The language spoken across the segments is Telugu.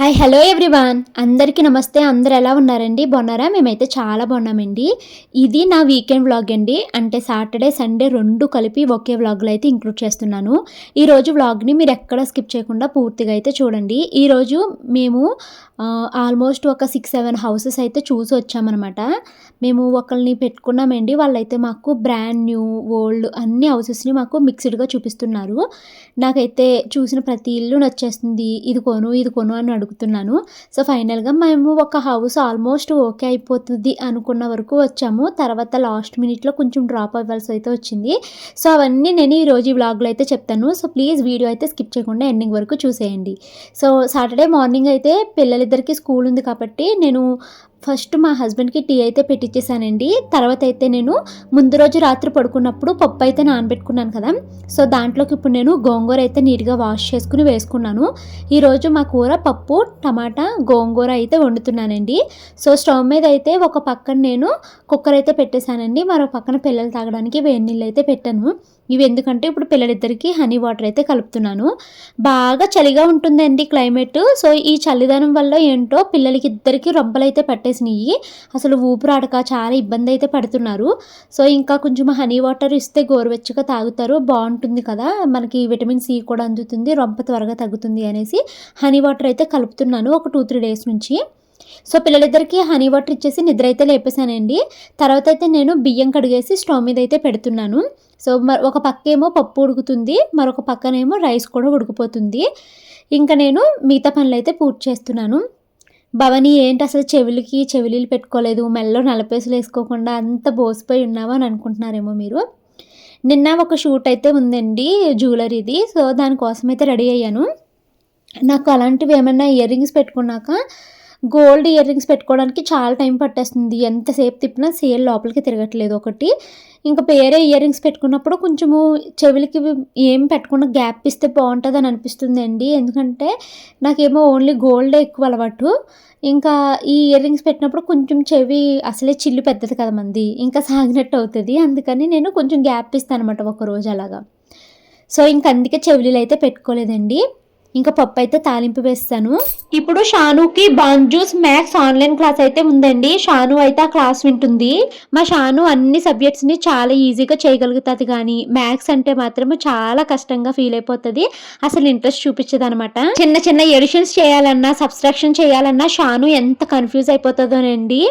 Hi hello everyone. అందరికీ నమస్తే. అందరు ఎలా ఉన్నారండి? బాగున్నారా? మేమైతే చాలా బాగున్నామండి. ఇది నా వీకెండ్ వ్లాగ్ అండి. అంటే సాటర్డే సండే రెండు కలిపి ఒకే వ్లాగ్లో అయితే ఇంక్లూడ్ చేస్తున్నాను. ఈరోజు వ్లాగ్ని మీరు ఎక్కడ స్కిప్ చేయకుండా పూర్తిగా అయితే చూడండి. ఈరోజు మేము ఆల్మోస్ట్ ఒక సిక్స్ సెవెన్ హౌసెస్ అయితే చూసి వచ్చామన్నమాట మేము ఒకరిని పెట్టుకున్నామండి. వాళ్ళైతే మాకు బ్రాండ్ న్యూ ఓల్డ్ అన్ని హౌసెస్ని మాకు మిక్స్డ్గా చూపిస్తున్నారు. నాకైతే చూసిన ప్రతి ఇల్లు నచ్చేస్తుంది. ఇది కొను ఇది కొను అని అడుగుతున్నాను. సో ఫైనల్గా మేము ఒక హౌస్ ఆల్మోస్ట్ ఓకే అయిపోతుంది అనుకున్న వరకు వచ్చాము. తర్వాత లాస్ట్ మినిట్లో కొంచెం డ్రాప్ అవ్వాల్సి అయితే వచ్చింది. సో అవన్నీ నేను ఈరోజు ఈ బ్లాగ్లో అయితే చెప్తాను. సో ప్లీజ్ వీడియో అయితే స్కిప్ చేయకుండా ఎండింగ్ వరకు చూసేయండి. సో సాటర్డే మార్నింగ్ అయితే పిల్లలిద్దరికీ స్కూల్ ఉంది కాబట్టి నేను ఫస్ట్ మా హస్బెండ్కి టీ అయితే పెట్టించేసానండి తర్వాత అయితే నేను ముందు రోజు రాత్రి పడుకున్నప్పుడు పప్పు అయితే నానబెట్టుకున్నాను కదా. సో దాంట్లోకి ఇప్పుడు నేను గోంగూర అయితే నీట్గా వాష్ చేసుకుని వేసుకున్నాను. ఈరోజు మా కూర పప్పు టమాటా గోంగూర అయితే వండుతున్నానండి. సో స్టవ్ మీద అయితే ఒక పక్కన నేను కుక్కర్ అయితే పెట్టేశానండి. మరో పక్కన పిల్లలు తాగడానికి వేడి నీళ్ళు అయితే పెట్టాను. ఇవి ఎందుకంటే ఇప్పుడు పిల్లలిద్దరికీ హనీ వాటర్ అయితే కలుపుతున్నాను. బాగా చలిగా ఉంటుందండి క్లైమేట్. సో ఈ చలిదనం వల్ల ఏంటో పిల్లలకి ఇద్దరికి రొబ్బలు అయితే పట్టేసినాయి అసలు ఊపిరాడక చాలా ఇబ్బంది అయితే పడుతున్నారు. సో ఇంకా కొంచెం హనీ వాటర్ ఇస్తే గోరువెచ్చగా తాగుతారు. బాగుంటుంది కదా. మనకి విటమిన్ సి కూడా అందుతుంది. రొంప త్వరగా తగ్గుతుంది అనేసి హనీ వాటర్ అయితే కలుపుతున్నాను ఒక టూ త్రీ డేస్ నుంచి. సో పిల్లలిద్దరికి హనీ వాటర్ ఇచ్చేసి నిద్ర అయితే లేపేశానండి. తర్వాత అయితే నేను బియ్యం కడిగేసి స్టవ్ మీద అయితే పెడుతున్నాను. సో మరి ఒక పక్కేమో పప్పు ఉడుకుతుంది మరొక పక్కనేమో రైస్ కూడా ఉడికిపోతుంది. ఇంకా నేను మిగతా పనులు అయితే పూర్తి చేస్తున్నాను. భవని ఏంటి అసలు చెవులకి చెవిలీలు పెట్టుకోలేదు మెల్లో నలపేసులు వేసుకోకుండా అంత బోసిపోయి ఉన్నావా అని అనుకుంటున్నారేమో మీరు. నిన్న ఒక షూట్ అయితే ఉందండి జ్యువెలరీది సో దానికోసం అయితే రెడీ అయ్యాను. నాకు అలాంటివి ఏమైనా ఇయర్ రింగ్స్ పెట్టుకున్నాక గోల్డ్ ఇయర్ రింగ్స్ పెట్టుకోవడానికి చాలా టైం పట్టేస్తుంది. ఎంతసేపు తిప్పినా సేల్ లోపలికి తిరగట్లేదు ఒకటి. ఇంకా వేరే ఇయర్ రింగ్స్ పెట్టుకున్నప్పుడు కొంచెము చెవులకి ఏం పెట్టకుండా గ్యాప్ ఇస్తే బాగుంటుంది అని అనిపిస్తుంది అండి. ఎందుకంటే నాకేమో ఓన్లీ గోల్డ్ ఎక్కువ అలవాటు. ఇంకా ఈ ఇయర్ రింగ్స్ పెట్టినప్పుడు కొంచెం చెవి అసలే చిల్లు పెద్దది కదా మంది. ఇంకా సాగినట్టు అవుతుంది. అందుకని నేను కొంచెం గ్యాప్ ఇస్తాను అనమాట ఒక రోజు అలాగా. సో ఇంక అందుకే చెవిలు అయితే పెట్టుకోలేదండి. ఇంకా పప్పు అయితే తాలింపు వేస్తాను. ఇప్పుడు షానుకి బాంజూస్ మ్యాథ్స్ ఆన్లైన్ క్లాస్ అయితే ఉందండి. షాను అయితే ఆ క్లాస్ వింటుంది. మా షాను అన్ని సబ్జెక్ట్స్ని చాలా ఈజీగా చేయగలుగుతుంది కానీ మ్యాథ్స్ అంటే మాత్రం చాలా కష్టంగా ఫీల్ అయిపోతుంది. అసలు ఇంట్రెస్ట్ చూపించదు అనమాట చిన్న చిన్న ఎడిషన్స్ చేయాలన్నా సబ్స్ట్రాక్షన్ చేయాలన్నా షాను ఎంత కన్ఫ్యూజ్ అయిపోతుందోనండి.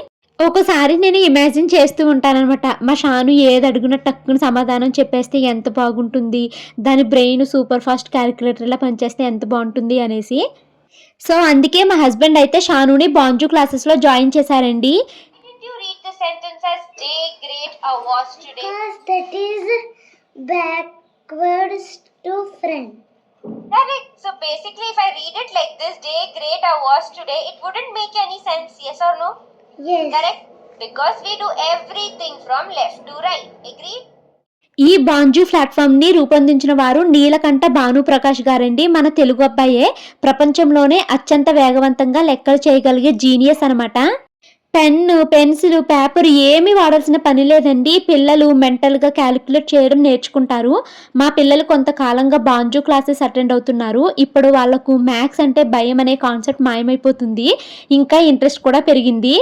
ఒకసారి నేను ఇమాజిన్ చేస్తూ ఉంటానమాట మా షాను ఏది అడుగున టక్కుని సమాధానం చెప్పేస్తే ఎంత బాగుంటుంది? దాని బ్రెయిన్ సూపర్ ఫాస్ట్ క్యాలిక్యులేటర్లా పనిచేస్తే ఎంత బాగుంటుంది అనేసి. సో అందుకే మా హస్బెండ్ అయితే షానుని బాంజు క్లాసెస్లో జాయిన్ చేశారండి. So basically if I read it like this the great awards today it wouldn't make any sense yes or no Yes. Correct. Because we do everything from left to right. Agree? ఈ బాంజు ప్లాట్ఫామ్ని రూపొందించిన వారు నీలకంఠ భానుప్రకాష్ గారండి మన తెలుగు అబ్బాయే ప్రపంచంలోనే అత్యంత వేగవంతంగా లెక్కలు చేయగలిగే జీనియస్ అనమాట పెన్ను పెన్సిల్ పేపర్ ఏమీ వాడాల్సిన పని లేదండి పిల్లలు మెంటల్గా క్యాలిక్యులేట్ చేయడం నేర్చుకుంటారు మా పిల్లలు కొంతకాలంగా బాంజు క్లాసెస్ అటెండ్ అవుతున్నారు ఇప్పుడు వాళ్ళకు మ్యాథ్స్ అంటే భయం అనే కాన్సెప్ట్ మాయమైపోతుంది ఇంకా ఇంట్రెస్ట్ కూడా పెరిగింది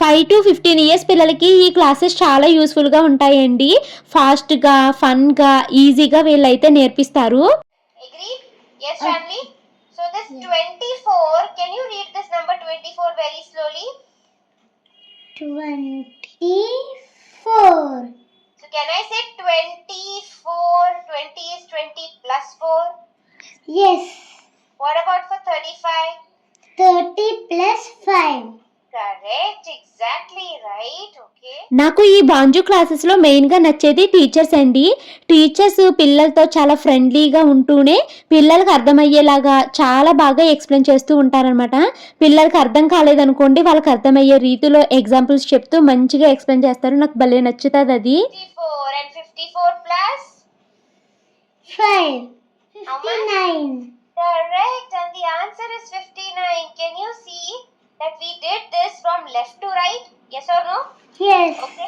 ఫైవ్ టు ఫిఫ్టీన్ ఇయర్స్ పిల్లలకి ఈ క్లాసెస్ చాలా యూస్ఫుల్గా ఉంటాయండి. ఫాస్ట్గా ఫన్గా ఈజీగా వీళ్ళైతే నేర్పిస్తారు. Agree? Yes, Shanvi? So this 24, can you read this number 24 very slowly? Twenty-four. So can I say 24? 20 is 20 plus 4. Yes. What about for 35? Thirty plus five. Correct. Exactly right. Okay. నాకు ఈ బాంజు క్లాసెస్లో మెయిన్గా నచ్చేది టీచర్స్ అండి టీచర్స్ పిల్లలతో చాలా ఫ్రెండ్లీగా ఉంటూనే పిల్లలకు అర్థమయ్యేలాగా చాలా బాగా ఎక్స్ప్లెయిన్ చేస్తూ ఉంటారనమాట పిల్లలకి అర్థం కాలేదనుకోండి వాళ్ళకి అర్థమయ్యే రీతిలో ఎగ్జాంపుల్స్ చెప్తూ మంచిగా ఎక్స్ప్లెయిన్ చేస్తారు నాకు భలే నచ్చుతుంది అది 54 and 54 plus? Five. How much? Fifty-nine. Correct. And the answer is 59. Can you see that we did this from left to? Yes. Okay.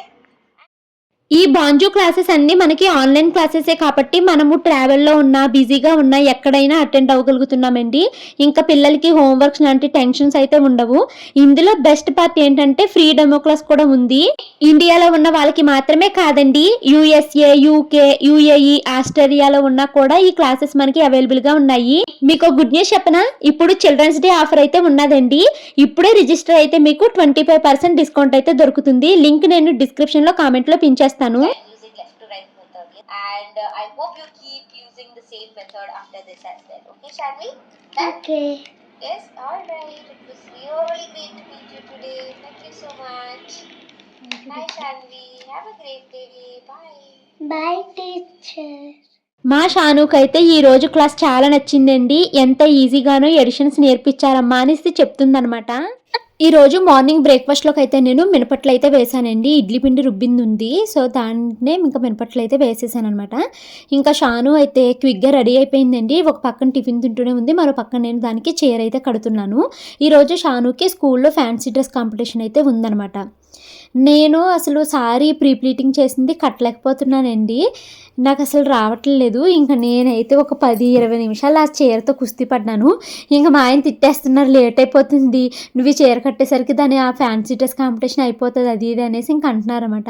ఈ బాంజు క్లాసెస్ అన్ని మనకి ఆన్లైన్ క్లాసెసే కాబట్టి మనము ట్రావెల్లో ఉన్నా బిజీగా ఉన్నా ఎక్కడైనా అటెండ్ అవ్వగలుగుతున్నామండి. ఇంకా పిల్లలకి హోంవర్క్స్ లాంటి టెన్షన్స్ అయితే ఉండవు. ఇందులో బెస్ట్ పార్ట్ ఏంటంటే ఫ్రీ డెమో క్లాస్ కూడా ఉంది. ఇండియాలో ఉన్న వాళ్ళకి మాత్రమే కాదండి. యుఎస్ఏ యూకే యుఏఈ ఆస్ట్రేలియాలో ఉన్నా కూడా ఈ క్లాసెస్ మనకి అవైలబుల్గా ఉన్నాయి. మీకు గుడ్ న్యూస్ చెప్పనా? ఇప్పుడు చిల్డ్రన్స్ డే ఆఫర్ అయితే ఉన్నదండి. ఇప్పుడే రిజిస్టర్ అయితే మీకు ట్వంటీ ఫైవ్ పర్సెంట్ డిస్కౌంట్ అయితే దొరుకుతుంది. లింక్ నేను డిస్క్రిప్షన్లో కామెంట్లో పించేస్తాను method. And uh, I hope you keep using the same method after this as well. Okay? Done? Okay. Yes, alright. It was really great to meet you today. Thank you so much. Bye, Shanvi. Have a great day. Bye. Bye, teacher. మా షానుకి అయితే ఈ రోజు క్లాస్ చాలా నచ్చిందండి ఎంత ఈజీగానో ఎడిషన్స్ నేర్పించారమ్మా అనేసి చెప్తుందనమాట ఈరోజు మార్నింగ్ బ్రేక్ఫాస్ట్లోకి అయితే నేను మినపట్లు అయితే వేసానండి. ఇడ్లీ పిండి రుబ్బింది ఉంది సో దాన్నే ఇంకా మినపట్లు అయితే వేసేసాను అనమాట ఇంకా షాను అయితే క్విక్గా రెడీ అయిపోయిందండి. ఒక పక్కన టిఫిన్ తింటూనే ఉంది. మరో పక్కన నేను దానికి చీర అయితే కడుతున్నాను. ఈరోజు షానుకి స్కూల్లో ఫ్యాన్సీ డ్రెస్ కాంపిటీషన్ అయితే ఉందన్నమాట. నేను అసలు సారీ ప్రీ ప్లీటింగ్ చేసింది కట్టలేకపోతున్నానండి. నాకు అసలు రావట్లేదు ఇంకా నేనైతే ఒక పది ఇరవై నిమిషాలు ఆ చీరతో కుస్తీ పడ్డాను. ఇంకా మా ఆయన తిట్టేస్తున్నారు లేట్ అయిపోతుంది. నువ్వు ఈ చీర కట్టేసరికి దాని ఆ ఫ్యాన్సీ డ్రెస్ కాంపిటీషన్ అయిపోతుంది అది ఇది అనేసి ఇంక అంటున్నారన్నమాట.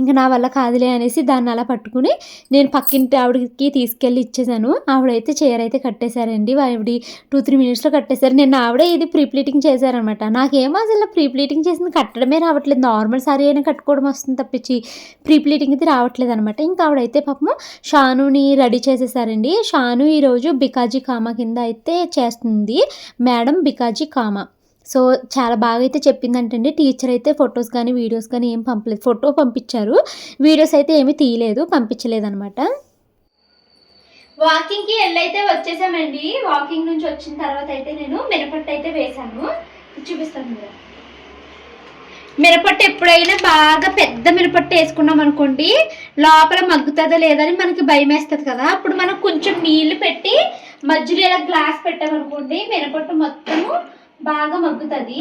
ఇంకా నా వల్ల కాదులే అనేసి దాన్ని అలా పట్టుకుని నేను పక్కింటి ఆవిడకి తీసుకెళ్ళి ఇచ్చేసాను. ఆవిడైతే చీర అయితే కట్టేశారండి. ఆవిడ టూ త్రీ మినిట్స్లో కట్టేశారు. నేను ఆవిడే ఇది ప్రీప్లీటింగ్ చేశారనమాట నాకేమో అసలు ప్రీప్లీటింగ్ చేసింది కట్టడమే రావట్లేదు. నార్మల్ సారీ అయినా కట్టుకోవడం వస్తుంది తప్పించి ప్రీప్లీటింగ్ అయితే రావట్లేదు అనమాట ఇంకా ఆవిడైతే పాపము షానుని రెడీ చేసేసారండి. షాను ఈరోజు బికాజీ కామా కింద అయితే చేస్తుంది. Madam Bikaji comma. సో చాలా బాగా అయితే చెప్పిందంటండి. టీచర్ అయితే ఫొటోస్ కానీ వీడియోస్ కానీ ఏం పంపలేదు ఫోటో పంపించారు. వీడియోస్ అయితే ఏమీ తీయలేదు పంపించలేదనమాట వాకింగ్కి వెళ్ళైతే వచ్చేసామండి. వాకింగ్ నుంచి వచ్చిన తర్వాత అయితే నేను మినపట్టు అయితే వేశాను. చూపిస్తాను. మీరు మిరపట్టు ఎప్పుడైనా బాగా పెద్ద మినపట్టు వేసుకున్నాం అనుకోండి లోపల మగ్గుతుందో లేదని మనకి భయం వేస్తుంది కదా. అప్పుడు మనం కొంచెం నీళ్ళు పెట్టి మధ్యలో ఇలా గ్లాస్ పెట్టామనుకోండి మినపట్టు మొత్తము బాగా మగ్గుతుంది.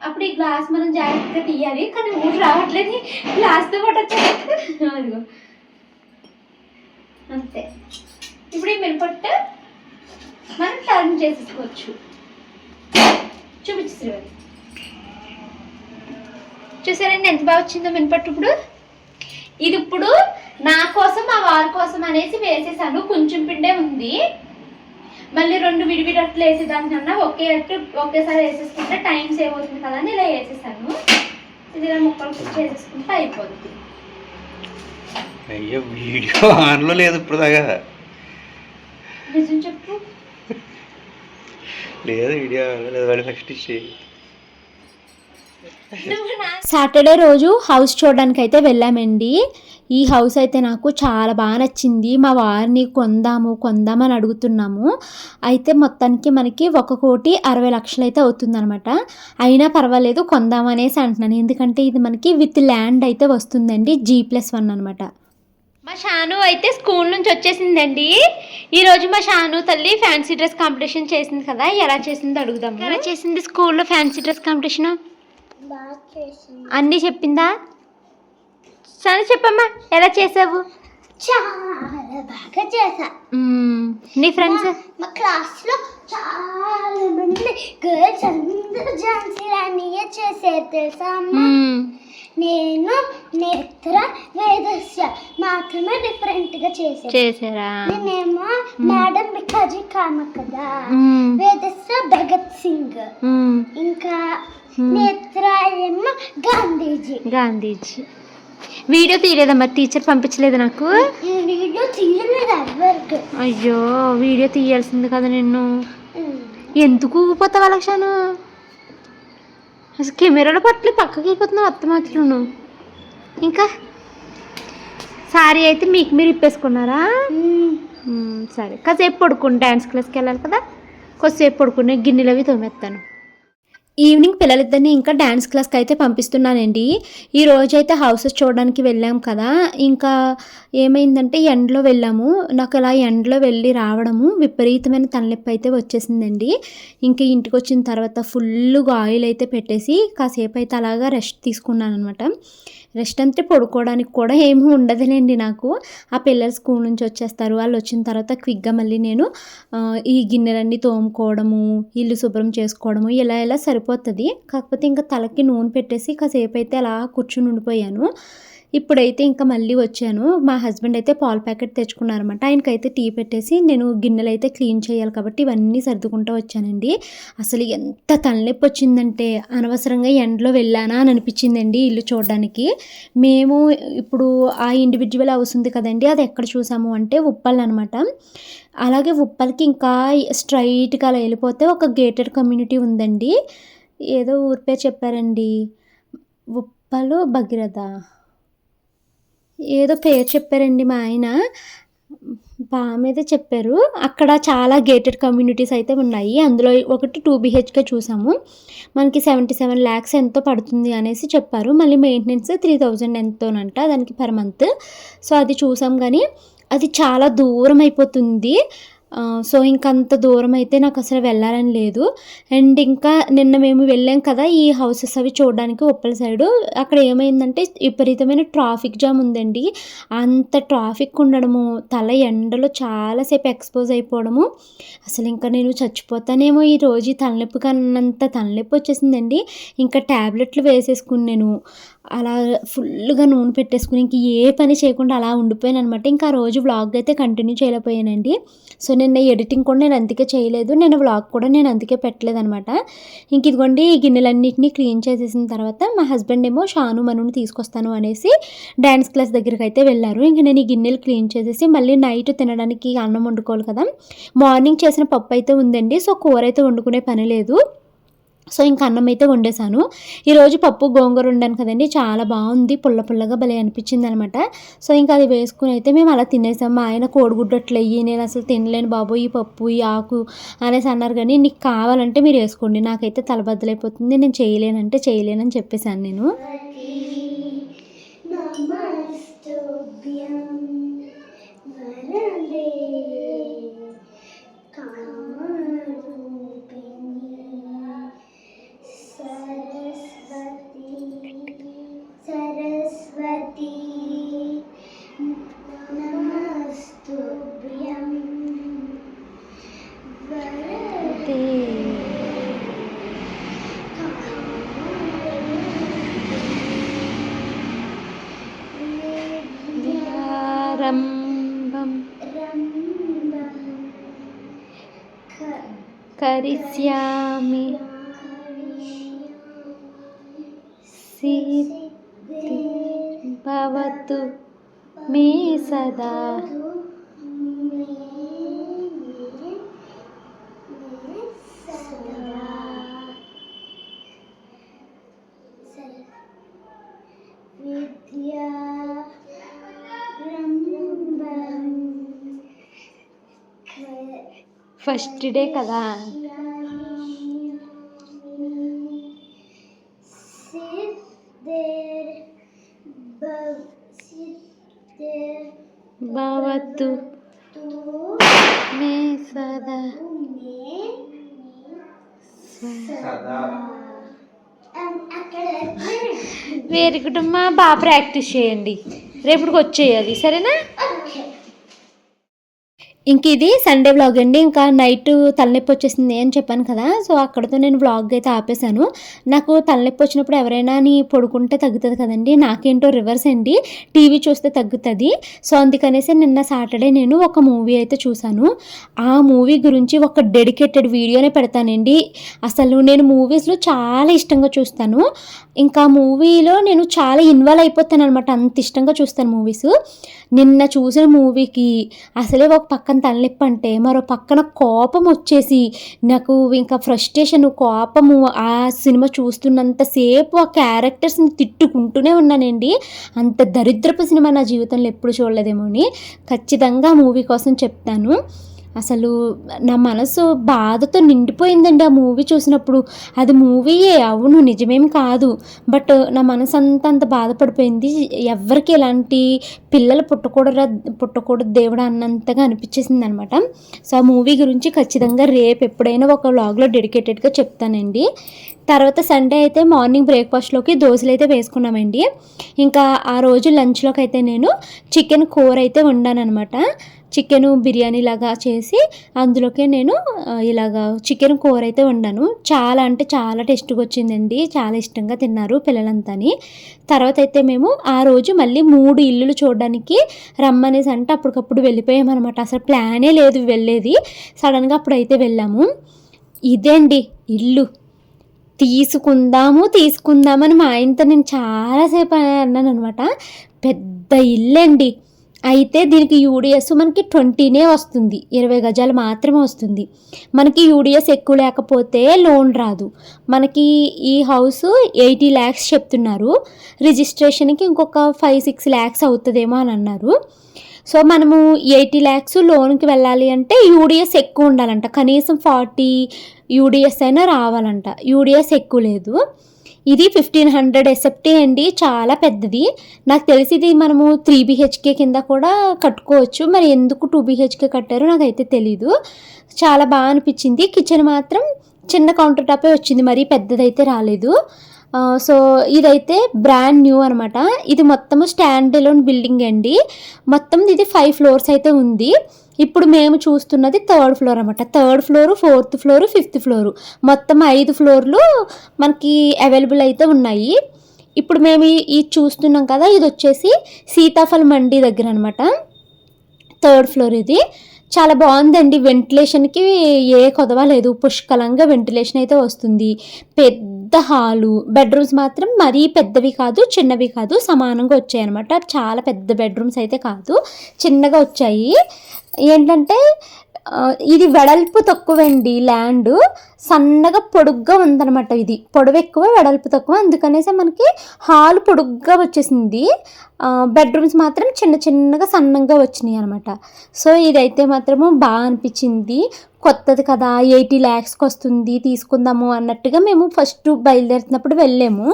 అప్పుడు ఈ గ్లాస్ మనం జాగ్రత్తగా తీయాలి కానీ ఊరు రావట్లేదు. గ్లాస్తో పాటు వచ్చేది అంతే. ఇప్పుడు ఈ మినపట్టు మనం టర్న్ చేసేసుకోవచ్చు. చూపించు శ్రీవారి చూసారండి ఎంత బాగా వచ్చిందో మినపట్టు ఇప్పుడు? ఇది ఇప్పుడు నా కోసం మా వారి కోసం అనేసి వేసేసాను. కొంచెం పిండే ఉంది. మళ్ళీ రెండు విడివిడి అట్లు వేసేదానికన్నా ఒకే అట్టు ఒకేసారి వేసేసుకుంటే టైం సేవ్ అవుతుంది కదా అని ఇలా వేసేసాను. ఇది ఇలా ముక్కలు చేసేసుకుంటే అయిపోతుంది అయ్యో వీడియో ఆన్లో లేదు ఇప్పుడు దాకా నిజం చెప్పు. లేదు వీడియో లేదు వాడి నెక్స్ట్ ఇచ్చి సాటర్డే రోజు హౌస్ చూడడానికి అయితే వెళ్ళామండి. ఈ హౌస్ అయితే నాకు చాలా బాగా నచ్చింది. మా వారిని కొందాము కొందామని అడుగుతున్నాము. అయితే మొత్తానికి మనకి ఒక కోటి అరవై లక్షలు అయితే అవుతుందన్నమాట. అయినా పర్వాలేదు కొందామనేసి అంటున్నాను. ఎందుకంటే ఇది మనకి విత్ ల్యాండ్ అయితే వస్తుందండి జీ ప్లస్ వన్ అనమాట మా షాను అయితే స్కూల్ నుంచి వచ్చేసిందండి. ఈరోజు మా షాను తల్లి ఫ్యాన్సీ డ్రెస్ కాంపిటీషన్ చేసింది కదా ఎలా చేసిందో అడుగుదాం ఎలా చేసింది స్కూల్లో ఫ్యాన్సీ డ్రెస్ కాంపిటీషన్? అన్నీ చెప్పిందా? సరే చెప్పమ్మా ఎలా చేసావు? చాలా బాగా చేసా. నీ ఫ్రెండ్స్? మా క్లాస్లో చాలా మంది గర్ల్స్ అందరూ ఝాన్సీ రాణియే చేశారు తెలుసా అమ్మ? నేను నేత్ర వేదస్య మాత్రమే డిఫరెంట్గా చేశాను. చేసారా నేనేమో మేడం బికాజీ కామ కదా వేదస్య భగత్ సింగ్. ఇంకా గాంధీజీ. గాంధీజీ. వీడియో తీయలేదమ్మా టీచర్ పంపించలేదు నాకు. వీడియో తీయలేదు అయ్యో వీడియో తీయాల్సింది కదా నిన్ను. ఎందుకు ఊగిపోతావు లక్షను అసలు కెమెరాలో పట్ల పక్కకి వెళ్ళిపోతున్నావు అత్త మాత్రం ఇంకా? సారీ అయితే మీకు మీరు ఇప్పేసుకున్నారా? సరే. కాసేపు పడుకుని డ్యాన్స్ క్లాస్కి వెళ్ళాలి కదా. కొద్దిసేపు పడుకుని గిన్నెలు అవి తోమేస్తాను. ఈవినింగ్ పిల్లలిద్దరిని ఇంకా డ్యాన్స్ క్లాస్కి అయితే పంపిస్తున్నానండి. ఈ రోజు అయితే హౌసెస్ చూడడానికి వెళ్ళాం కదా ఇంకా ఏమైందంటే ఎండలో వెళ్ళాము. నాకు అలా ఎండలో వెళ్ళి రావడము విపరీతమైన తలనొప్పి అయితే వచ్చేసిందండి. ఇంకా ఇంటికి వచ్చిన తర్వాత ఫుల్గా ఆయిల్ అయితే పెట్టేసి కాసేపు అయితే అలాగా రెస్ట్ తీసుకున్నాను అనమాట రెస్ట్ అంటే పడుకోవడానికి కూడా ఏమీ ఉండదులేండి నాకు. ఆ పిల్లలు స్కూల్ నుంచి వచ్చేస్తారు. వాళ్ళు వచ్చిన తర్వాత క్విక్గా మళ్ళీ నేను ఈ గిన్నెలన్నీ తోముకోవడము ఇల్లు శుభ్రం చేసుకోవడము ఇలా ఇలా సరిపోతుంది. కాకపోతే ఇంకా తలకి నూనె పెట్టేసి కాసేపు అయితే అలా కూర్చుని ఉండిపోయాను. ఇప్పుడైతే ఇంకా మళ్ళీ వచ్చాను. మా హస్బెండ్ అయితే పాల ప్యాకెట్ తెచ్చుకున్నారన్నమాట. ఆయనకైతే టీ పెట్టేసి నేను గిన్నెలు అయితే క్లీన్ చేయాలి కాబట్టి ఇవన్నీ సర్దుకుంటూ వచ్చానండి. అసలు ఎంత తలనొప్పి వచ్చిందంటే అనవసరంగా ఎండలో వెళ్ళానా అని అనిపించిందండి ఇల్లు చూడడానికి. మేము ఇప్పుడు ఆ ఇండివిజువల్ హౌస్ ఉంది కదండి అది ఎక్కడ చూసాము అంటే ఉప్పల్ అనమాట అలాగే ఉప్పల్కి ఇంకా స్ట్రైట్గా అలా వెళ్ళిపోతే ఒక గేటెడ్ కమ్యూనిటీ ఉందండి. ఏదో ఊరి పేరు చెప్పారండి. ఉప్పలు భగీరథ. ఏదో పేరు చెప్పారండి మా ఆయన. బాగా మీద చెప్పారు. అక్కడ చాలా గేటెడ్ కమ్యూనిటీస్ అయితే ఉన్నాయి. అందులో ఒకటి టూ బిహెచ్కే చూసాము. మనకి సెవెంటీ సెవెన్ ల్యాక్స్ ఎంతో పడుతుంది అనేసి చెప్పారు. మళ్ళీ మెయింటెనెన్స్ త్రీ థౌజండ్ ఎంతోనంట దానికి పర్ మంత్ సో అది చూసాం కానీ అది చాలా దూరం అయిపోతుంది. సో ఇంకంత దూరం అయితే నాకు అసలు వెళ్ళాలని లేదు. అండ్ ఇంకా నిన్న మేము వెళ్ళాం కదా ఈ హౌసెస్ అవి చూడడానికి ఉప్పల సైడు. అక్కడ ఏమైందంటే విపరీతమైన ట్రాఫిక్ జామ్ ఉందండి. అంత ట్రాఫిక్ ఉండడము తల ఎండలో చాలాసేపు ఎక్స్పోజ్ అయిపోవడము. అసలు ఇంకా నేను చచ్చిపోతానేమో ఈ రోజు తలనొప్పి కన్నంత తలనొప్పి వచ్చేసిందండి. ఇంకా ట్యాబ్లెట్లు వేసేసుకుని నేను అలా ఫుల్గా నూనె పెట్టేసుకుని ఇంక ఏ పని చేయకుండా అలా ఉండిపోయాను అనమాట ఇంకా ఆ రోజు వ్లాగ్ అయితే కంటిన్యూ చేయలేకపోయానండి. సో నిన్న ఎడిటింగ్ కూడా నేను అందుకే చేయలేదు. నేను వ్లాగ్ కూడా నేను అందుకే పెట్టలేదు అనమాట ఇంక ఇదిగోండి ఈ గిన్నెలన్నింటినీ క్లీన్ చేసేసిన తర్వాత మా హస్బెండ్ ఏమో షాను మనుని తీసుకొస్తాను అనేసి డ్యాన్స్ క్లాస్ దగ్గరికి అయితే వెళ్ళారు. ఇంక నేను ఈ గిన్నెలు క్లీన్ చేసేసి మళ్ళీ నైట్ తినడానికి అన్నం వండుకోవాలి కదా. మార్నింగ్ చేసిన పప్పు అయితే ఉందండి. సో కూర అయితే వండుకునే పని లేదు. సో ఇంకా అన్నం అయితే వండేసాను ఈరోజు పప్పు గోంగూర వండాను కదండి. చాలా బాగుంది. పుల్ల పుల్లగా భలే అనిపించింది అనమాట సో ఇంకా అది వేసుకుని అయితే మేము అలా తినేసాం. మా ఆయన కోడిగుడ్డట్లు అట్లా అయ్యి నేను అసలు తినలేను బాబు ఈ పప్పు ఈ ఆకు అనేసి అన్నారు కానీ నీకు కావాలంటే మీరు వేసుకోండి. నాకైతే తలబద్దలైపోతుంది నేను చేయలేనంటే చేయలేనని చెప్పేశాను నేను. Saraswati Namastubhyam Varati Karisyam first day కదా. భవతు మే సదా. వేరే కుటుంబ బాగా ప్రాక్టీస్ చేయండి. రేపటికి వచ్చేయాలి సరేనా? ఇంక ఇది సండే వ్లాగ్ అండి. ఇంకా నైట్ తలనొప్పి వచ్చేసింది అని చెప్పాను కదా. సో అక్కడతో నేను వ్లాగ్ అయితే ఆపేశాను. నాకు తలనొప్పి వచ్చినప్పుడు ఎవరైనా నీ పడుకుంటే తగ్గుతుంది కదండి. నాకేంటో రివర్స్ అండి. టీవీ చూస్తే తగ్గుతుంది. సో అందుకనేసి నిన్న సాటర్డే నేను ఒక మూవీ అయితే చూశాను. ఆ మూవీ గురించి ఒక డెడికేటెడ్ వీడియోనే పెడతానండి. అసలు నేను మూవీస్లో చాలా ఇష్టంగా చూస్తాను. ఇంకా మూవీలో నేను చాలా ఇన్వాల్వ్ అయిపోతాను అనమాట అంత ఇష్టంగా చూస్తాను మూవీస్ నిన్న చూసిన మూవీకి అసలే ఒక పక్కన తలనొప్పి అంటే మరో పక్కన కోపం వచ్చేసి నాకు ఇంకా ఫ్రస్ట్రేషన్ కోపము ఆ సినిమా చూస్తున్నంతసేపు ఆ క్యారెక్టర్స్ని తిట్టుకుంటూనే ఉన్నానండి. అంత దరిద్రపు సినిమా నా జీవితంలో ఎప్పుడు చూడలేదేమో అని. ఖచ్చితంగా మూవీ కోసం చెప్తాను. అసలు నా మనసు బాధతో నిండిపోయిందండి ఆ మూవీ చూసినప్పుడు. అది మూవీయే అవును నిజమేం కాదు. బట్ నా మనసు అంత అంత బాధపడిపోయింది. ఎవరికి ఎలాంటి పిల్లలు పుట్టకూడదు పుట్టకూడదు దేవుడు అన్నంతగా అనిపించేసింది అనమాట సో ఆ మూవీ గురించి ఖచ్చితంగా రేపు ఎప్పుడైనా ఒక వ్లాగ్లో డెడికేటెడ్గా చెప్తానండి. తర్వాత సండే అయితే మార్నింగ్ బ్రేక్ఫాస్ట్లోకి దోశలు అయితే వేసుకున్నామండి. ఇంకా ఆ రోజు లంచ్లోకి అయితే నేను చికెన్ కూర అయితే వండాను అనమాట చికెన్ బిర్యానీ లాగా చేసి అందులోకే నేను ఇలాగా చికెన్ కూర అయితే వండాను. చాలా అంటే చాలా టేస్ట్గా వచ్చిందండి. చాలా ఇష్టంగా తిన్నారు పిల్లలంతాని. తర్వాత అయితే మేము ఆ రోజు మళ్ళీ మూడు ఇల్లులు చూడడానికి రమ్మనేసి అంటే అప్పటికప్పుడు వెళ్ళిపోయామన్నమాట. అసలు ప్లానే లేదు వెళ్ళేది. సడన్గా అప్పుడు అయితే వెళ్ళాము. ఇదేండి ఇల్లు. తీసుకుందాము తీసుకుందామని మా ఆయనతో నేను చాలాసేపు అన్నాను అనమాట పెద్ద ఇల్లండి. అయితే దీనికి యూడిఎస్ మనకి ట్వంటీనే వస్తుంది. ఇరవై గజాలు మాత్రమే వస్తుంది. మనకి యూడిఎస్ ఎక్కువ లేకపోతే లోన్ రాదు. మనకి ఈ హౌస్ ఎయిటీ ల్యాక్స్ చెప్తున్నారు. రిజిస్ట్రేషన్కి ఇంకొక ఫైవ్ సిక్స్ ల్యాక్స్ అవుతుందేమో అని అన్నారు. సో మనము ఎయిటీ ల్యాక్స్ లోన్కి వెళ్ళాలి అంటే యూడిఎస్ ఎక్కువ ఉండాలంట. కనీసం ఫార్టీ యూడిఎస్ అయినా రావాలంట. యూడిఎస్ ఎక్కువ లేదు. ఇది ఫిఫ్టీన్ హండ్రెడ్ ఎస్ఎఫ్టీ అండి. చాలా పెద్దది. నాకు తెలిసి ఇది మనము త్రీ బిహెచ్కే కింద కూడా కట్టుకోవచ్చు. మరి ఎందుకు టూ బిహెచ్కే కట్టారో నాకైతే తెలీదు. చాలా బాగా అనిపించింది. కిచెన్ మాత్రం చిన్న కౌంటర్ టాపే వచ్చింది. మరీ పెద్దదైతే రాలేదు. సో ఇదైతే బ్రాండ్ న్యూ అనమాట ఇది మొత్తము స్టాండ్ ఎలోన్ బిల్డింగ్ అండి. మొత్తం ఇది ఫైవ్ ఫ్లోర్స్ అయితే ఉంది. ఇప్పుడు మేము చూస్తున్నది థర్డ్ ఫ్లోర్ అనమాట third floor fourth floor fifth floor. మొత్తం ఐదు ఫ్లోర్లు మనకి అవైలబుల్ అయితే ఉన్నాయి. ఇప్పుడు మేము ఈ- ఇది చూస్తున్నాం కదా ఇది వచ్చేసి సీతాఫల్ మండి దగ్గర అనమాట థర్డ్ ఫ్లోర్ ఇది. చాలా బాగుందండి. వెంటిలేషన్కి ఏ కొదవ లేదు. పుష్కలంగా వెంటిలేషన్ అయితే వస్తుంది. పెద్ద పెద్ద హాలు బెడ్రూమ్స్ మాత్రం మరీ పెద్దవి కాదు చిన్నవి కాదు సమానంగా వచ్చాయి అనమాట చాలా పెద్ద బెడ్రూమ్స్ అయితే కాదు చిన్నగా వచ్చాయి. ఏంటంటే ఇది వెడల్పు తక్కువండి ల్యాండ్ సన్నగా పొడుగ్గా ఉందన్నమాట ఇది. పొడవు ఎక్కువ వెడల్పు తక్కువ. అందుకనేసి మనకి హాల్ పొడుగ్గా వచ్చేసింది. బెడ్రూమ్స్ మాత్రం చిన్న చిన్నగా సన్నంగా వచ్చినాయి అనమాట సో ఇదైతే మాత్రము బాగా అనిపించింది. కొత్తది కదా ఎయిటీ ల్యాక్స్కి వస్తుంది తీసుకుందాము అన్నట్టుగా మేము ఫస్ట్ బయలుదేరుతున్నప్పుడు వెళ్ళాము.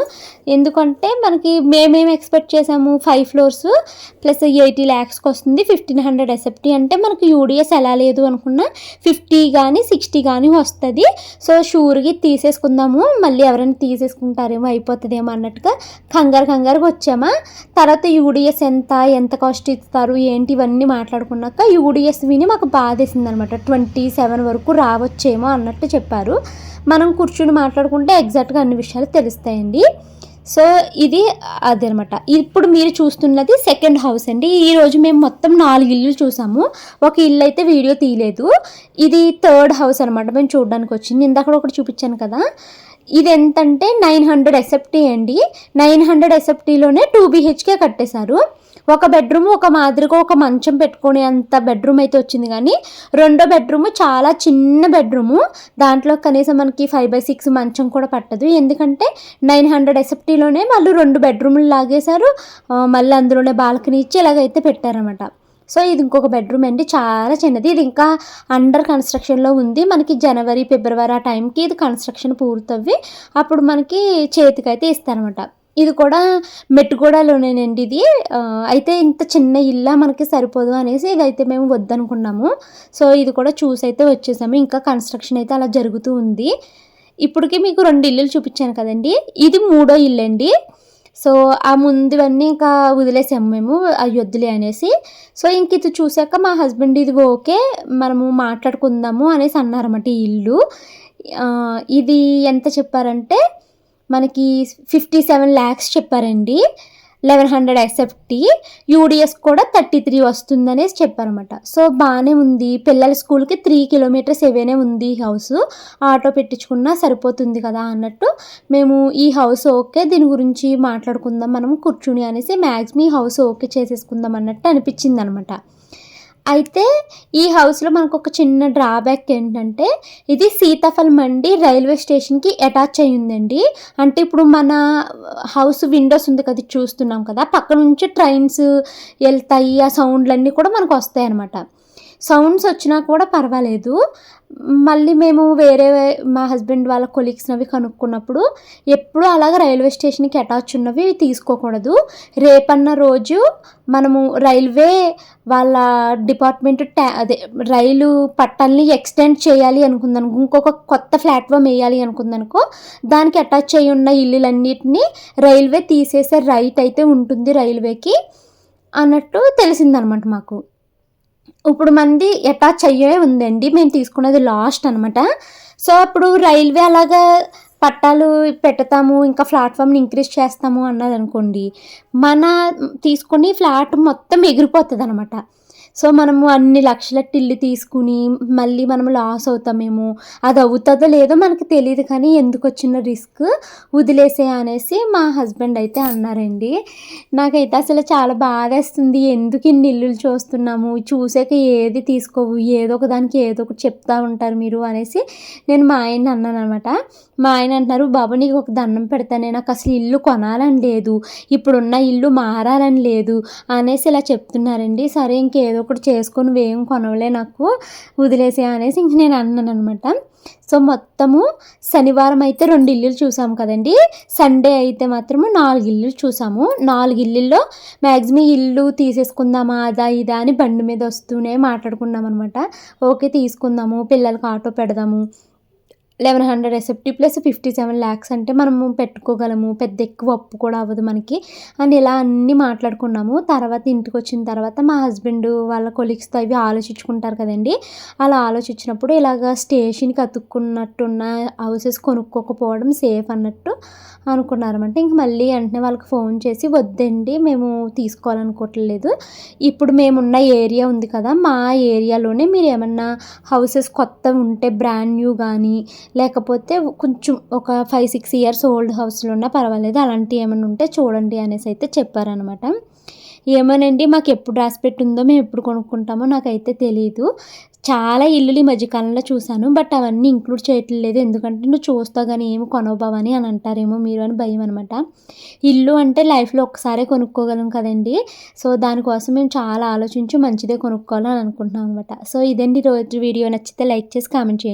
ఎందుకంటే మనకి మేమేం ఎక్స్పెక్ట్ చేసాము? ఫైవ్ ఫ్లోర్స్ ప్లస్ ఎయిటీ ల్యాక్స్కి వస్తుంది ఫిఫ్టీన్ హండ్రెడ్ ఎస్ఎఫ్టీ అంటే మనకి యూడిఎస్ ఎలా లేదు అనుకున్నా ఫిఫ్టీ కానీ సిక్స్టీ కానీ వస్తుంది. సో షూర్గా తీసేసుకుందాము మళ్ళీ ఎవరైనా తీసేసుకుంటారేమో అయిపోతుందేమో అన్నట్టుగా కంగారు కంగారుగా వచ్చామా. తర్వాత యూడిఎస్ ఎంత ఎంత కాస్ట్ ఇస్తారు ఏంటి ఇవన్నీ మాట్లాడుకున్నాక యూడిఎస్ విని మాకు బాధేసింది అనమాట ట్వంటీ సెవెన్ వరకు రావచ్చేమో అన్నట్టు చెప్పారు. మనం కూర్చుని మాట్లాడుకుంటే ఎగ్జాక్ట్గా అన్ని విషయాలు తెలుస్తాయండి. సో ఇది అదనమాట. ఇప్పుడు మీరు చూస్తున్నది సెకండ్ హౌస్ అండి. ఈ రోజు మేము మొత్తం నాలుగు ఇల్లు చూసాము. ఒక ఇల్లు అయితే వీడియో తీయలేదు. ఇది థర్డ్ హౌస్ అనమాట మేము చూడడానికి వచ్చింది. ఇందాక ఒకటి చూపించాను కదా. ఇది ఎంతంటే నైన్ హండ్రెడ్ ఎస్ఎఫ్టీ అండి. నైన్ హండ్రెడ్ ఎస్ఎఫ్టీలోనే టూ బీహెచ్కే కట్టేశారు. ఒక బెడ్రూమ్ ఒక మాదిరిగా ఒక మంచం పెట్టుకునే అంత బెడ్రూమ్ అయితే వచ్చింది. కానీ రెండో బెడ్రూమ్ చాలా చిన్న బెడ్రూము దాంట్లో కనీసం మనకి ఫైవ్ బై సిక్స్ మంచం కూడా పట్టదు. ఎందుకంటే నైన్ హండ్రెడ్ ఎస్ఎఫ్టీలోనే వాళ్ళు రెండు బెడ్రూమ్లు లాగేశారు. మళ్ళీ అందులోనే బాల్కనీ ఇచ్చి ఇలాగైతే పెట్టారనమాట సో ఇది ఇంకొక బెడ్రూమ్ అండి. చాలా చిన్నది. ఇది ఇంకా అండర్ కన్స్ట్రక్షన్లో ఉంది. మనకి జనవరి ఫిబ్రవరి ఆ టైంకి ఇది కన్స్ట్రక్షన్ పూర్తవ్వి అప్పుడు మనకి చేతికైతే ఇస్తారనమాట ఇది కూడా మెట్టుగూడలోనేనండి ఇది. అయితే ఇంత చిన్న ఇల్లా మనకి సరిపోదు అనేసి ఇదైతే మేము వద్దనుకున్నాము. సో ఇది కూడా చూసి అయితే వచ్చేసాము. ఇంకా కన్స్ట్రక్షన్ అయితే అలా జరుగుతూ ఉంది. ఇప్పటికి మీకు రెండు ఇల్లులు చూపించాను కదండి. ఇది మూడో ఇల్లు అండి సో ఆ ముందువన్నీ ఇంకా వదిలేసాము మేము అవి వద్దులే అనేసి. సో ఇంక ఇది చూసాక మా హస్బెండ్ ఇది ఓకే మనము మాట్లాడుకుందాము అనేసి అన్నారన్నమాట ఈ ఇల్లు. ఇది ఎంత చెప్పారంటే మనకి ఫిఫ్టీ సెవెన్ ల్యాక్స్ చెప్పారండి. లెవెన్ హండ్రెడ్ ఎక్సెప్టీ యూడిఎస్ కూడా థర్టీ త్రీ వస్తుందనేసి చెప్పారన్నమాట. సో బాగానే ఉంది. పిల్లల స్కూల్కి త్రీ కిలోమీటర్స్ ఏవేనే ఉంది ఈ హౌస్ ఆటో పెట్టించుకున్నా సరిపోతుంది కదా అన్నట్టు మేము ఈ హౌస్ ఓకే దీని గురించి మాట్లాడుకుందాం మనం కూర్చుని అనేసి మ్యాక్సిమం ఈ హౌస్ ఓకే చేసేసుకుందాం అన్నట్టు అనిపించింది అనమాట అయితే ఈ హౌస్లో మనకు ఒక చిన్న డ్రాబ్యాక్ ఏంటంటే ఇది సీతాఫలం మండి రైల్వే స్టేషన్కి అటాచ్ అయి ఉందండి అంటే ఇప్పుడు మన హౌస్ విండోస్ ఉంది కదా చూస్తున్నాం కదా పక్క నుంచి ట్రైన్స్ వెళ్తాయి ఆ సౌండ్లన్నీ కూడా మనకు వస్తాయి అనమాట సౌండ్స్ వచ్చినా కూడా పర్వాలేదు. మళ్ళీ మేము వేరే మా హస్బెండ్ వాళ్ళ కొలీగ్స్ అవి కనుక్కున్నప్పుడు ఎప్పుడు అలాగ రైల్వే స్టేషన్కి అటాచ్ ఉన్నవి తీసుకోకూడదు. రేపన్న రోజు మనము రైల్వే వాళ్ళ డిపార్ట్మెంట్ ట్యా అదే రైలు పట్టల్ని ఎక్స్టెండ్ చేయాలి అనుకుందాను ఇంకొక కొత్త ప్లాట్ఫామ్ వేయాలి అనుకుందనుకో దానికి అటాచ్ అయి ఉన్న ఇల్లులన్నిటినీ రైల్వే తీసేసే రైట్ అయితే ఉంటుంది రైల్వేకి అన్నట్టు తెలిసిందనమాట మాకు. ఇప్పుడు మంది అటాచ్ అయ్యే ఉందండి. మేము తీసుకున్నది లాస్ట్ అనమాట సో అప్పుడు రైల్వే అలాగా పట్టాలు పెడతాము ఇంకా ప్లాట్ఫామ్ని ఇంక్రీజ్ చేస్తాము అన్నది అనుకోండి మన తీసుకుని ఫ్లాట్ మొత్తం ఎగిరిపోతుంది అనమాట సో మనము అన్ని లక్షల టిల్లు తీసుకుని మళ్ళీ మనం లాస్ అవుతామేమో అది అవుతుందో లేదో మనకు తెలియదు కానీ ఎందుకు వచ్చిన రిస్క్ వదిలేసే అనేసి మా హస్బెండ్ అయితే అన్నారండి. నాకైతే అసలు చాలా బాధేస్తుంది. ఎందుకు ఇన్ని ఇల్లులు చూస్తున్నాము? చూసాక ఏది తీసుకోవు? ఏదో ఒక దానికి ఏదో ఒకటి చెప్తా ఉంటారు మీరు అనేసి నేను మా ఆయన అన్నాను అనమాట మా ఆయన అంటున్నారు బాబు నీకు ఒక దండం పెడతానే నాకు అసలు ఇల్లు కొనాలని లేదు ఇప్పుడున్న ఇల్లు మారాలని లేదు అనేసి ఇలా చెప్తున్నారండి. సరే ఇంకేదో ఒకటి చేసుకొని వేయం కొనవలే నాకు వదిలేసే అనేసి ఇంక నేను అన్నాను అనమాట సో మొత్తము శనివారం అయితే రెండు ఇల్లులు చూసాము కదండి. సండే అయితే మాత్రము నాలుగు ఇల్లులు చూసాము. నాలుగు ఇల్లుల్లో మ్యాక్సిమం ఇల్లు తీసేసుకుందామా అదా ఇదా అని బండి మీద వస్తూనే మాట్లాడుకున్నాం అనమాట ఓకే తీసుకుందాము పిల్లలకి ఆటో పెడదాము eleven hundred SFT plus fifty seven lakhs అంటే మనము పెట్టుకోగలము. పెద్ద ఎక్కువ అప్పు కూడా అవ్వదు మనకి. అని ఇలా అన్నీ మాట్లాడుకున్నాము. తర్వాత ఇంటికి వచ్చిన తర్వాత మా హస్బెండ్ వాళ్ళ కొలీగ్స్తో అవి ఆలోచించుకుంటారు కదండి. అలా ఆలోచించినప్పుడు ఇలాగ స్టేషన్కి అతుక్కున్నట్టున్న హౌసెస్ కొనుక్కోకపోవడం సేఫ్ అన్నట్టు అనుకున్నారన్నమాట. ఇంక మళ్ళీ వెంటనే వాళ్ళకి ఫోన్ చేసి వద్దండి మేము తీసుకోవాలనుకోవట్లేదు. ఇప్పుడు మేమున్న ఏరియా ఉంది కదా మా ఏరియాలోనే మీరు ఏమన్నా హౌసెస్ కొత్త ఉంటే బ్రాండ్ న్యూ కానీ లేకపోతే కొంచెం ఒక ఫైవ్ సిక్స్ ఇయర్స్ ఓల్డ్ హౌస్లో ఉన్నా పర్వాలేదు. అలాంటివి ఏమైనా ఉంటే చూడండి అనేసి అయితే చెప్పారనమాట ఏమోనండి మాకు ఎప్పుడు రాసి పెట్టుందో మేము ఎప్పుడు కొనుక్కుంటామో నాకైతే తెలియదు చాలా ఇల్లులు ఈ మధ్యకాలంలో చూశాను బట్ అవన్నీ ఇంక్లూడ్ చేయట్లేదు. ఎందుకంటే నువ్వు చూస్తావు కానీ ఏమి కొనవబావని అని అంటారేమో మీరు అని భయం అనమాట ఇల్లు అంటే లైఫ్లో ఒక్కసారే కొనుక్కోగలం కదండి. సో దానికోసం మేము చాలా ఆలోచించి మంచిదే కొనుక్కోవాలని అనుకుంటున్నాం అనమాట సో ఇదండి రోజు వీడియో. నచ్చితే లైక్ చేసి కామెంట్ చేయండి.